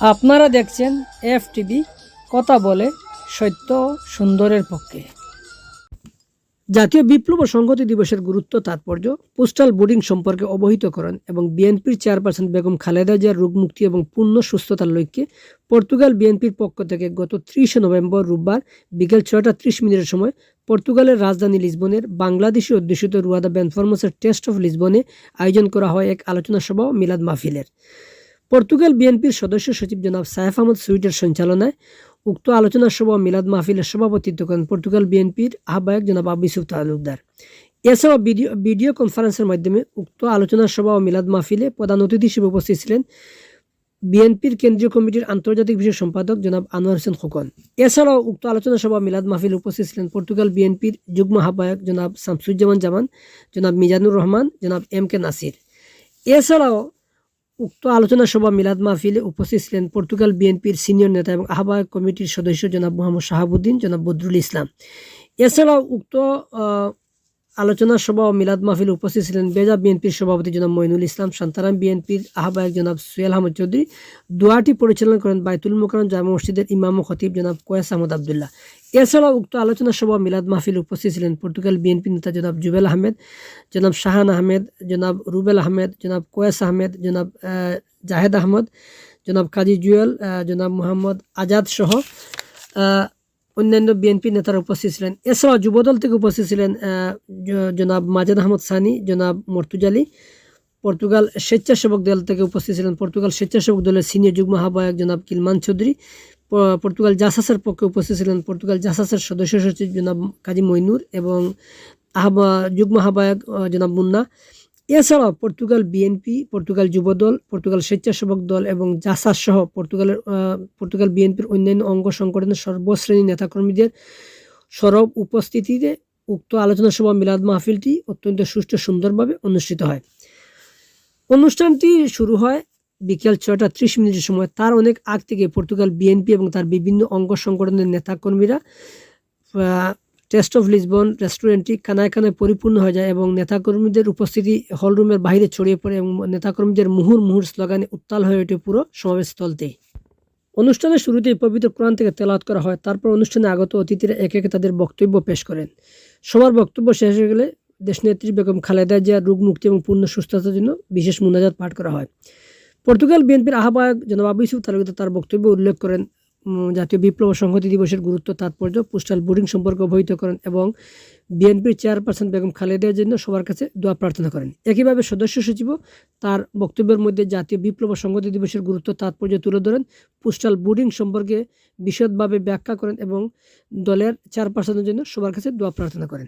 আপনারা দেখছেন F TV কথা বলে সত্য সুন্দরের পক্ষে। জাতীয় বিপ্লব ও সংহতি দিবসের গুরুত্ব, তাৎপর্য, পোস্টাল বোর্ডিং সম্পর্কে অবহিতকরণ এবং বিএনপির চেয়ারপারসন বেগম খালেদা জিয়ার রোগমুক্তি এবং পূর্ণ সুস্থতার লক্ষ্যে পর্তুগাল বিএনপির পক্ষ থেকে গত ত্রিশে নভেম্বর রোববার বিকেল ছয়টা ত্রিশ মিনিটের সময় পর্তুগালের রাজধানী লিসবনের বাংলাদেশি অধ্যুষিত রুয়াদা বেনফরমাসের টেস্ট অফ লিসবনে আয়োজন করা হয় এক আলোচনা সভা মিলাদ মাহফিলের। পর্তুগাল বিএনপির সদস্য সচিব জনাব সায়েফ আহমদ সুইটের সঞ্চালনায় উক্ত আলোচনা সভা মিলাদ মাহফিলের সভাপতিত্ব করেন পর্তুগাল বিএনপির আহ্বায়ক জনাব আবু ইউসুফ তালুকদার। এছাড়াও ভিডিও ভিডিও কনফারেন্সের মাধ্যমে উক্ত আলোচনা সভা ও মিলাদ মাহফিলে প্রধান অতিথি হিসেবে উপস্থিত ছিলেন বিএনপির কেন্দ্রীয় কমিটির আন্তর্জাতিক বিষয় সম্পাদক জনাব আনোয়ার হোসেন খোকন। এছাড়াও উক্ত আলোচনা সভা মিলাদ মাহফিল উপস্থিত ছিলেন পর্তুগাল বিএনপির যুগ্ম আহ্বায়ক জনাব শামসুজ্জামান জামান, জনাব মিজানুর রহমান, জনাব এম কে নাসির। এছাড়াও উক্ত আলোচনা সভা মিলাদ মাহফিলে উপস্থিত ছিলেন পর্তুগাল বিএনপির সিনিয়র নেতা এবং আহ্বায়ক কমিটির সদস্য জনাব মোহাম্মদ শাহাবুদ্দিন, জনাব বদরুল ইসলাম। এছাড়াও উক্ত আলোচনা সভা ও মিলাদ মাহফিলে উপস্থিত ছিলেন বেজা বিএনপির সভাপতি জনাব মইনুল ইসলাম শান্তারাম বিএনপির আহ্বায়ক জনাব সুয়েল আহমদ চৌধুরী দোয়াটি পরিচালনা করেন বাইতুল মোকারম জামা মসজিদের ইমাম ও খতিব জনাব কয়েস আহমদ আবদুল্লাহ। এছাড়াও উক্ত আলোচনা সভা মিলাদ মাহফিলে উপস্থিত ছিলেন পর্তুগাল বিএনপি নেতা জনাব জুবেল আহমেদ, জনাব শাহান আহমেদ, জনাব রুবেল আহমেদ, জনাব কোয়েস আহমেদ, জনাব জাহেদ আহমদ, জনাব কাজী জুয়েল জনাব মোহাম্মদ আজাদ সহ অন্যান্য বিএনপি নেতারা উপস্থিত ছিলেন। এছাড়াও যুবদল থেকে উপস্থিত ছিলেন জনাব মাজেদ আহমদ সানি, জনাব মর্তুজালি পর্তুগাল স্বেচ্ছাসেবক দল থেকে উপস্থিত ছিলেন পর্তুগাল স্বেচ্ছাসেবক দলের সিনিয়র যুগ্ম আহ্বায়ক জনাব কিলমান চৌধুরী। পর্তুগাল জাসাসের পক্ষে উপস্থিত ছিলেন পর্তুগাল জাসাসের সদস্য সচিব জনাব কাজী মইনুর এবং আহ্বা, যুগ্ম আহ্বায়ক জনাব মুন্না। এছাড়াও Portugal BNP, Portugal Jubodal, Portugal Swechchhasebak Dal এবং জাসাস সহ পর্তুগালের পর্তুগাল বিএনপির অন্যান্য অঙ্গ সংগঠনের সর্বশ্রেণীর নেতাকর্মীদের সরব উপস্থিতিতে উক্ত আলোচনা সভা মিলাদ মাহফিলটি অত্যন্ত সুষ্ঠু সুন্দরভাবে অনুষ্ঠিত হয়। অনুষ্ঠানটি শুরু হয় বিকেল ছয়টা ত্রিশ মিনিটের সময়। তার অনেক আগ থেকে পর্তুগাল বিএনপি এবং তার বিভিন্ন অঙ্গ সংগঠনের নেতাকর্মীরা টেস্ট অফ লিসবন রেস্টুরেন্টটি কানায় কানায় পরিপূর্ণ হয়ে যায় এবং নেতাকর্মীদের উপস্থিতি হলরুমের বাইরে ছড়িয়ে পড়ে এবং নেতাকর্মীদের মুহুর মুহুর স্লোগানে উত্তাল হয়ে ওঠে পুরো সমাবেশ স্থলতেই অনুষ্ঠানের শুরুতেই পবিত্র কোরআন থেকে তেলাওয়াত করা হয়, তারপর অনুষ্ঠানে আগত অতিথিরা একে একে তাদের বক্তব্য পেশ করেন। সবার বক্তব্য শেষ হয়ে গেলে দেশনেত্রী বেগম খালেদা জিয়ার রোগ মুক্তি এবং পূর্ণ সুস্থতার জন্য বিশেষ মুনাজাত পাঠ করা হয়। পর্তুগাল বিএনপির আহ্বায়ক জনাব আবু ইউসুফ তালুকদার তার বক্তব্য উল্লেখ করেন জাতীয় বিপ্লব সংহতি দিবসের গুরুত্ব, তাৎপর্য, পোস্টাল বোর্ডিং সম্পর্কে অবহিত করেন এবং বিএনপির চেয়ারপারসন বেগম খালেদার জন্য সবার কাছে দোয়া প্রার্থনা করেন। একইভাবে সদস্য সচিবও তার বক্তব্যের মধ্যে জাতীয় বিপ্লব সংহতি দিবসের গুরুত্ব, তাৎপর্য তুলে ধরেন, পোস্টাল বোর্ডিং সম্পর্কে বিশদভাবে ব্যাখ্যা করেন এবং দলের চেয়ারপারসনের জন্য সবার কাছে দোয়া প্রার্থনা করেন।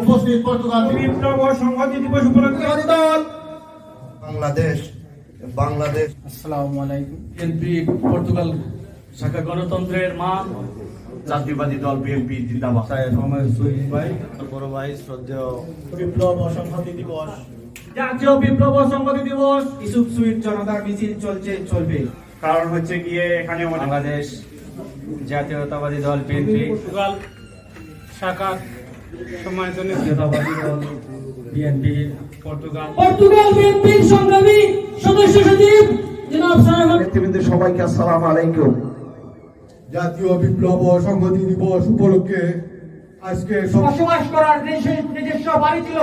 উপস্থিত পর্তুগাল সংহতি দিবস উপলক্ষে দল বাংলাদেশ বাংলাদেশ। আসসালামু আলাইকুম। বিএনপি পর্তুগাল শাখা গণতন্ত্রের মা জাতীয়বাদী দল বিএনপি জিন্দাবাদ। বড় ভাই শ্রদ্ধেয়। বিপ্লব ও সংহতি দিবস। জাতীয় বিপ্লব ও সংহতি দিবস। ইসুফ সুইট জনতার মিছিল চলছে চলবে। কারণ হচ্ছে গিয়ে এখানে বাংলাদেশ জাতীয়তাবাদী দল বিএনপি। পর্তুগাল শাখার সম্মানিত দল বিএনপি পর্তুগাল। পর্তুগাল বিএনপির সংগ্রামী সদস্য সচিব জনাব সাহেব নেতৃবৃন্দ সবাইকে আসসালামু আলাইকুম। জাতীয় বিপ্লব ও সংহতি দিবস উপলক্ষে আজকে বসবাস করার নিজস্ব বাড়ি ছিল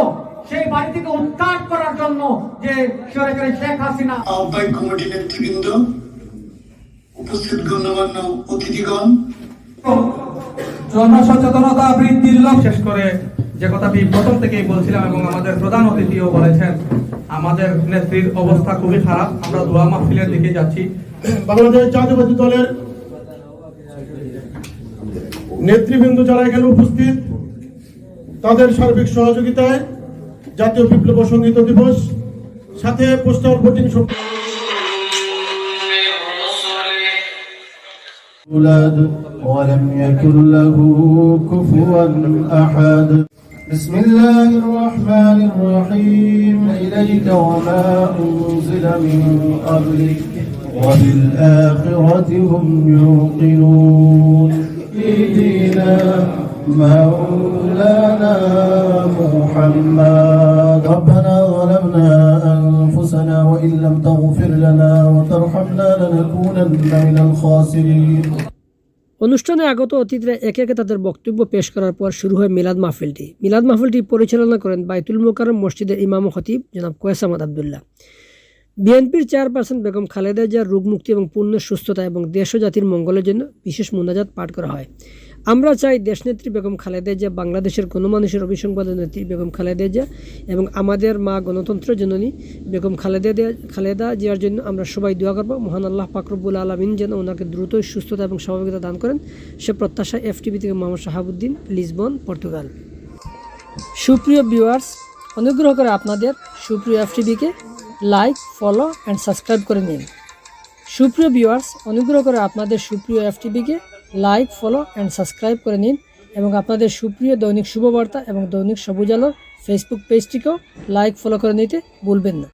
সেই বাড়ি থেকে উৎখাত করার জন্য যে সরকারি শেখ হাসিনা আহ্বায়ক কমিটি নেতৃবৃন্দ উপস্থিত গণ্যমান্য অতিথিগণ জনসচেতনতা বৃদ্ধির লক্ষ্য শেষ করে যে কথাটি প্রথম থেকেই বলছিলাম এবং আমাদের প্রধান অতিথিও বলেছেন আমাদের নেত্রীর অবস্থা খুবই খারাপ। আমরা দোয়া মাহফিলের দিকে যাচ্ছি। বাংলাদেশ জাতীয়বাদী দলের নেতৃবৃন্দ যারা এখানে উপস্থিত তাদের সার্বিক সহযোগিতায় জাতীয় বিপ্লব সংগীত দিবস সাথে পোস্টাল ভোটিং সম- أولاد ولم يكن له كفوا أحد. بسم الله الرحمن الرحيم. إليك وما أنزل من قبلك وبالآخرة هم يوقنون. إيدينا مولانا محمد ربنا ظلمنا أنفسنا وإن لم تغفر لنا وترحمنا لنكونن من الخاسرين অনুষ্ঠানে আগত অতিথিরা একে একে তাদের বক্তব্য পেশ করার পর শুরু হয় মিলাদ মাহফিলটি মিলাদ মাহফিলটি পরিচালনা করেন বাইতুল মোকারম মসজিদের ইমাম ও খতিব জনাব কোয়েস আহমদ আবদুল্লাহ বিএনপির চেয়ারপারসন বেগম খালেদা জিয়ার রোগমুক্তি এবং পূর্ণ সুস্থতা এবং দেশ ও জাতির মঙ্গলের জন্য বিশেষ মুনাজাত পাঠ করা হয় আমরা চাই দেশনেত্রী বেগম খালেদা জিয়া, বাংলাদেশের গণমানুষের অভিসংবাদ নেত্রী বেগম খালেদা জিয়া এবং আমাদের মা গণতন্ত্রের জননী বেগম খালেদা খালেদা জিয়ার জন্য আমরা সবাই দোয়া করব। মহান আল্লাহ পাকরবুল আলমিন যেন ওনাকে দ্রুত, সুস্থতা এবং স্বাভাবিকতা দান করেন। সে প্রত্যাশা এফটিভি থেকে মোহাম্মদ শাহাবুদ্দিন, লিসবন, পর্তুগাল। সুপ্রিয় ভিউয়ার্স, অনুগ্রহ করে আপনাদের সুপ্রিয় এফটিভিকে লাইক ফলো অ্যান্ড সাবস্ক্রাইব করে নিন। সুপ্রিয় ভিউয়ার্স, অনুগ্রহ করে আপনাদের সুপ্রিয় এফটিভিকে লাইক ফলো অ্যান্ড সাবস্ক্রাইব করে নিন এবং আপনাদের সুপ্রিয় দৈনিক শুভবার্তা এবং দৈনিক সবুজ আলোর ফেসবুক পেজটিকেও লাইক ফলো করে নিতে ভুলবেন না।